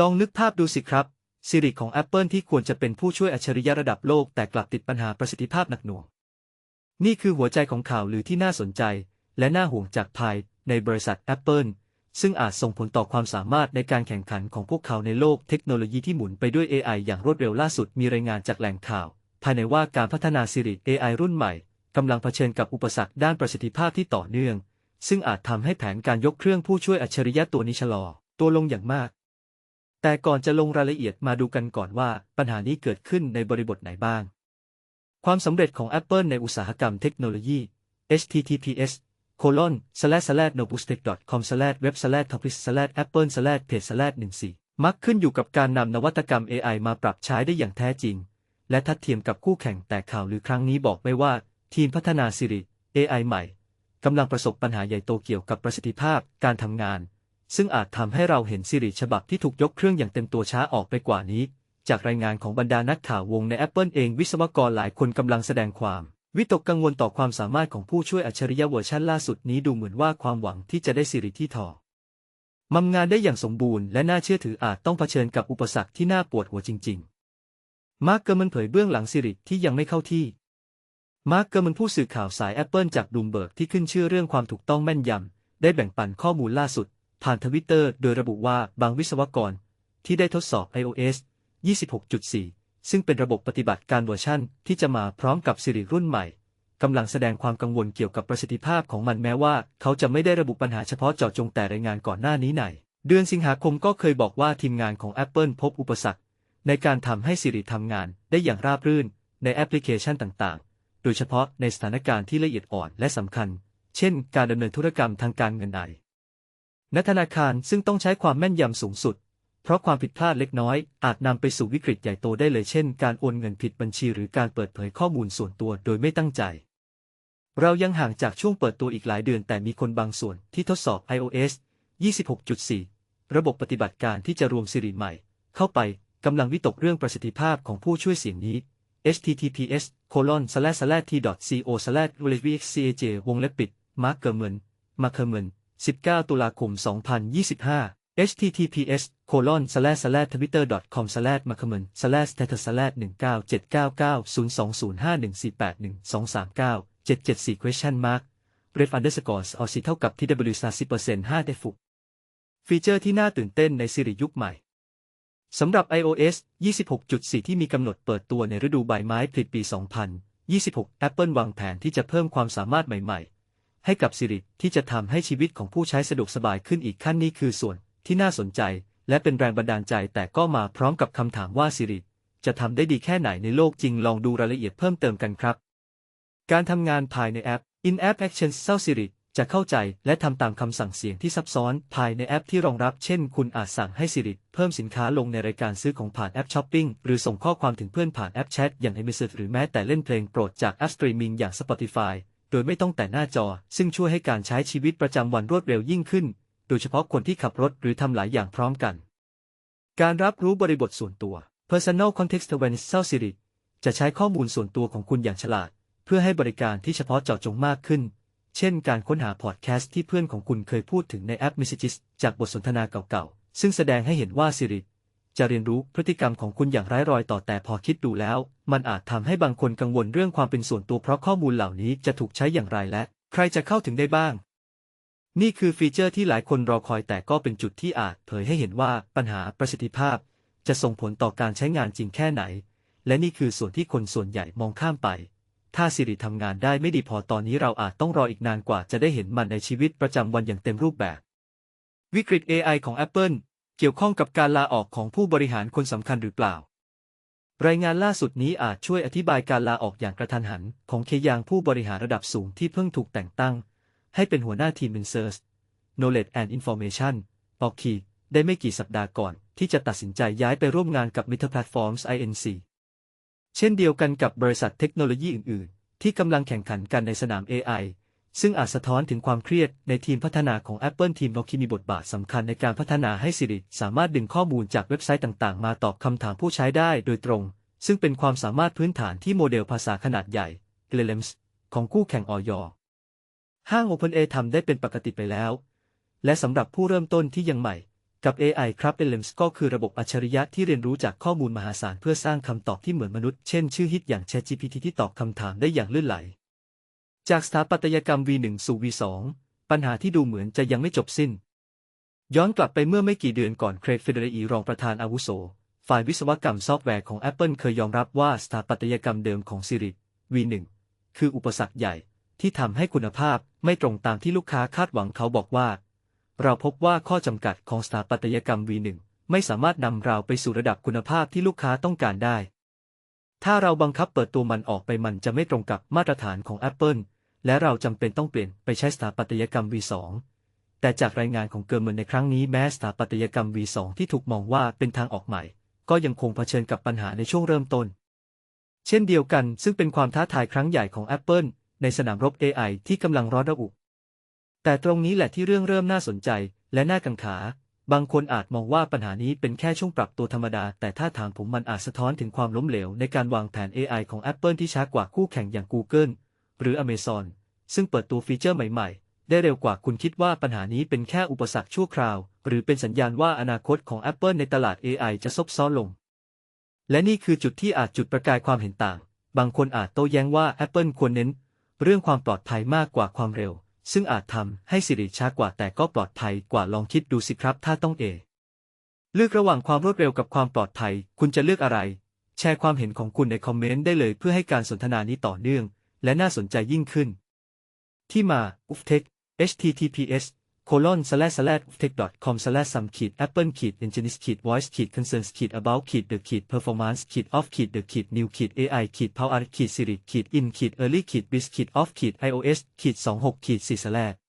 ลองนึกภาพดูสิครับ Siri ของ Apple ที่ควรจะเป็นผู้ช่วยอัจฉริยะระดับโลกแต่กลับติดปัญหาประสิทธิภาพหนักหน่วง นี่คือหัวใจของข่าวลือที่น่าสนใจ และน่าห่วงจากภายในบริษัท Apple ซึ่งอาจส่งผลต่อความสามารถในการแข่งขันของพวกเขาในโลกเทคโนโลยีที่หมุนไปด้วย AI อย่างรวดเร็วล่าสุดมีรายงานจากแหล่งข่าว ภายในว่าการพัฒนา Siri AI รุ่นใหม่กำลังเผชิญกับอุปสรรคด้านประสิทธิภาพที่ต่อเนื่อง ซึ่งอาจทำให้แผนการยกเครื่องผู้ช่วยอัจฉริยะตัวนี้ชะลอ ตัวลงอย่างมาก แต่ก่อนจะลงรายละเอียดมาดูกันก่อนว่าปัญหานี้เกิดขึ้นในบริบทไหนบ้าง ความสำเร็จของ Apple ในอุตสาหกรรมเทคโนโลยี https colon slash slash nobustech com slash web slash topic slash apple slash page slash 14มักขึ้นอยู่กับการนำนวัตกรรม AI มาปรับใช้ได้อย่างแท้จริง และทัดเทียมกับคู่แข่งแต่ข่าวหรือครั้งนี้บอกไม่ว่า ทีมพัฒนา Siri AI ใหม่กำลังประสบปัญหาใหญ่โตเกี่ยวกับประสิทธิภาพการทำงาน ซึ่งอาจทำให้เราเห็น Siri ฉบับที่ถูกยกเครื่องอย่างเต็มตัวช้าออกไปกว่านี้ จากรายงานของบรรดานักข่าววงใน Apple เองวิศวกรหลายคนกำลังแสดงความ วิตกกังวลต่อความสามารถของผู้ช่วยอัจฉริยะเวอร์ชันล่าสุดนี้ดูเหมือนว่าความหวังที่จะได้ Siri ที่ทอมำงานได้อย่างสมบูรณ์และน่าเชื่อถืออาจต้องเผชิญกับอุปสรรคที่น่าปวดหัวจริง ๆ มาร์กเกอร์มันเผยเบื้องหลัง Siri ที่ยังไม่เข้าที่มาร์กเกอร์มันผู้สื่อข่าวสาย Apple จากดูมเบิร์กที่ขึ้นชื่อเรื่องความถูกต้องแม่นยำได้แบ่งปันข้อมูลล่าสุด ผ่านทวิตเตอร์โดยระบุว่าบางวิศวกร ที่ได้ทดสอบ iOS 26.4 ซึ่งเป็นระบบปฏิบัติการเวอร์ชันที่จะมาพร้อมกับ Siri รุ่นใหม่กำลังแสดงความกังวลเกี่ยวกับประสิทธิภาพของมันแม้ว่า เขาจะไม่ได้ระบุปัญหาเฉพาะเจาะจงแต่รายงานก่อนหน้านี้ในเดือนสิงหาคมก็เคยบอกว่าทีมงานของ Apple พบอุปสรรค ในการทำให้ Siri ทำงานได้อย่างราบรื่น ในแอปพลิเคชันต่างๆ โดยเฉพาะในสถานการณ์ที่ละเอียดอ่อนและสำคัญ เช่น การดำเนินธุรกรรมทางการเงินใน ณธนาคารซึ่งต้องใช้ความแม่นยำสูงสุด เพราะความผิดพลาดเล็กน้อย อาจนำไปสู่วิกฤตใหญ่โตได้เลยเช่น การโอนเงินผิดบัญชีหรือการเปิดเผยข้อมูลส่วนตัวโดยไม่ตั้งใจ เรายังห่างจากช่วงเปิดตัวอีกหลายเดือนแต่มีคนบางส่วนที่ทดสอบ iOS 26.4 ระบบปฏิบัติการที่จะรวม Siri ใหม่ เข้าไปกำลังวิตกเรื่องประสิทธิภาพของผู้ช่วยเสียงนี้ https colon slash slash t co slash vxcaj วงเล็บปิดมาร์กเกอร์เมนมาร์เกอร์เมน 19 ตุลาคม 2025 https colon slash slash twitter com slash m a c k e r m a n slash status slash 19799 02051481239 774 question mark ref underscore or c เท่ากับ tw 30% 5 d e f u ฟีเจอร์ที่น่าตื่นเต้นใน Siri ยุคใหม่สำหรับ iOS 26.4 ที่มีกำหนดเปิดตัวในฤดูใบไม้ผลิปี 2026 Apple วางแผนที่จะเพิ่มความสามารถใหม่ๆ ให้กับ Siri ที่จะทำให้ชีวิตของผู้ใช้สะดวกสบายขึ้นอีกขั้นนี้คือส่วนที่น่าสนใจ และเป็นแรงบันดาลใจแต่ก็มาพร้อมกับคำถามว่า Siri จะทำได้ดีแค่ไหนในโลกจริงลองดูรายละเอียดเพิ่มเติมกันครับ การทำงานภายในแอป In-App Actions เซา Siri จะเข้าใจและทำตามคำสั่งเสียงที่ซับซ้อน ภายในแอปที่รองรับ เช่น คุณอาจสั่งให้ Siri เพิ่มสินค้าลงในรายการซื้อของผ่านแอปช้อปปิ้งหรือส่งข้อความถึงเพื่อนผ่านแอปแชทอย่าง iMessage หรือแม้แต่เล่นเพลงโปรดจากแอปสตรีมมิ่งอย่าง Spotify ดยไม่ต้องแต่หน้าจอ ซึ่งช่วยให้การใช้ชีวิตประจำวันรวดเร็วยิ่งขึ้น โดยเฉพาะคนที่ขับรถหรือทำหลายอย่างพร้อมกัน การรับรู้บริบทส่วนตัว Personal Context Awareness เซา Siri จะใช้ข้อมูลส่วนตัวของคุณอย่างฉลาด เพื่อให้บริการที่เฉพาะเจาะจงมากขึ้น เช่น การค้นหาพอดแคสต์ที่เพื่อนของคุณเคยพูดถึงในแอป Messages จากบทสนทนาเก่าๆ ซึ่งแสดงให้เห็นว่า Siri จะเรียนรู้พฤติกรรมของคุณอย่างไร้รอยต่อแต่พอคิดดูแล้ว มันอาจทำให้บางคนกังวลเรื่องความเป็นส่วนตัวเพราะข้อมูลเหล่านี้จะถูกใช้อย่างไรและ ใครจะเข้าถึงได้บ้าง นี่คือฟีเจอร์ที่หลายคนรอคอยแต่ก็เป็นจุดที่อาจเผยให้เห็นว่าปัญหาประสิทธิภาพ จะส่งผลต่อการใช้งานจริงแค่ไหน และนี่คือส่วนที่คนส่วนใหญ่มองข้ามไป ถ้าสิริทำงานได้ไม่ดีพอตอนนี้เราอาจต้องรออีกนานกว่าจะได้เห็นมันในชีวิตประจำวันอย่างเต็มรูปแบบ วิกฤต AI ของ Apple เกี่ยวข้องกับการลาออกของผู้บริหารคนสำคัญหรือเปล่า รายงานล่าสุดนี้อาจช่วยอธิบายการลาออกอย่างกระทันหัน ของเคยางผู้บริหารระดับสูงที่เพิ่งถูกแต่งตั้ง ให้เป็นหัวหน้าทีม Research Knowledge and Information ออกคีได้ไม่กี่สัปดาห์ก่อน ที่จะตัดสินใจย้ายไปร่วมงานกับ Meta Platforms Inc เช่นเดียวกันกับบริษัทเทคโนโลยีอื่น ๆ ที่กำลังแข่งขันกันในสนาม AI ซึ่งอาจสะท้อนถึงความเครียดในทีมพัฒนาของ Apple ทีมโนคิมีบทบาทสำคัญในการพัฒนาให้ Siri สามารถดึงข้อมูลจากเว็บไซต์ต่างๆ มาตอบคำถามผู้ใช้ได้โดยตรง ซึ่งเป็นความสามารถพื้นฐานที่โมเดลภาษาขนาดใหญ่ LLMs ของคู่แข่งออยห้าง OpenAI ทำได้เป็นปกติไปแล้ว และสำหรับผู้เริ่มต้นที่ยังใหม่ กับ AI ครับ LLMs ก็คือระบบอัจฉริยะที่เรียนรู้จากข้อมูลมหาศาลเพื่อสร้างคำตอบที่เหมือนมนุษย์ เช่นชื่อฮิตอย่าง ChatGPT ที่ตอบคำถามได้อย่างลื่นไหล จากสถาปัตยกรรม V1 สู่ V2 ปัญหาที่ดูเหมือนจะยังไม่จบสิ้น ย้อนกลับไปเมื่อไม่กี่เดือนก่อน เครกเฟเดรีรองประธานอาวุโส ฝ่ายวิศวกรรมซอฟต์แวร์ของ Apple เคยยอมรับว่าสถาปัตยกรรมเดิมของ Siri V1 คืออุปสรรคใหญ่ที่ทำให้คุณภาพไม่ตรงตามที่ลูกค้าคาดหวังเขาบอกว่า เราพบว่าข้อจำกัดของสถาปัตยกรรม V1 ไม่สามารถนำเราไปสู่ระดับคุณภาพที่ลูกค้าต้องการได้ ถ้าเราบังคับเปิดตัวมันออกไปมันจะไม่ตรงกับมาตรฐานของ Apple และเราจำเป็นต้องเปลี่ยนไปใช้สถาปัตยกรรม V2 แต่จากรายงานของเกิร์เมนในครั้งนี้แม้สถาปัตยกรรม V2 ที่ถูกมองว่าเป็นทางออกใหม่ ก็ยังคงเผชิญกับปัญหาในช่วงเริ่มต้น เช่นเดียวกันซึ่งเป็นความท้าทายครั้งใหญ่ของ Apple ในสนามรบ AI ที่กำลังร้อนระอุ แต่ตรงนี้แหละที่เรื่องเริ่มน่าสนใจและน่ากังขา บางคนอาจมองว่าปัญหานี้เป็นแค่ช่วงปรับตัวธรรมดา แต่ถ้าถามผมมันอาจสะท้อนถึงความล้มเหลวในการวางแผน AI ของ Apple ที่ช้ากว่าคู่แข่งอย่าง Google หรือ Amazon ซึ่งเปิดตัวฟีเจอร์ใหม่ๆ ได้เร็วกว่าคุณคิดว่าปัญหานี้เป็นแค่อุปสรรคชั่วคราว หรือเป็นสัญญาณว่าอนาคตของ Apple ในตลาด AI จะซบซ้อนลง และนี่คือจุดที่อาจจุดประกายความเห็นต่าง บางคนอาจโต้แย้งว่า Apple ควรเน้น เรื่องความปลอดภัยมากกว่าความเร็ว ซึ่งอาจทำให้สิริช้ากว่าแต่ก็ปลอดภัยกว่าลองคิดดูสิครับ ถ้าต้องเอ เลือกระหว่างความรวดเร็วกับความปลอดภัย คุณจะเลือกอะไร แชร์ความเห็นของคุณในคอมเมนต์ได้เลยเพื่อให้การสนทนานี้ต่อเนื่อง และน่าสนใจยิ่งขึ้น ที่มา u f t e c h https colon slash slash uftech com slash some ขีด apple ขีด engineers ขีด voice ขีด concerns ขีด about ขีด the ขีด performance ขีด off ขีด the ขีด new ขีด ai ขีด power ขีด siri ขีด in ขีด early ขีด biz ขีด off ขีด ios ขีด26ขีด4 slash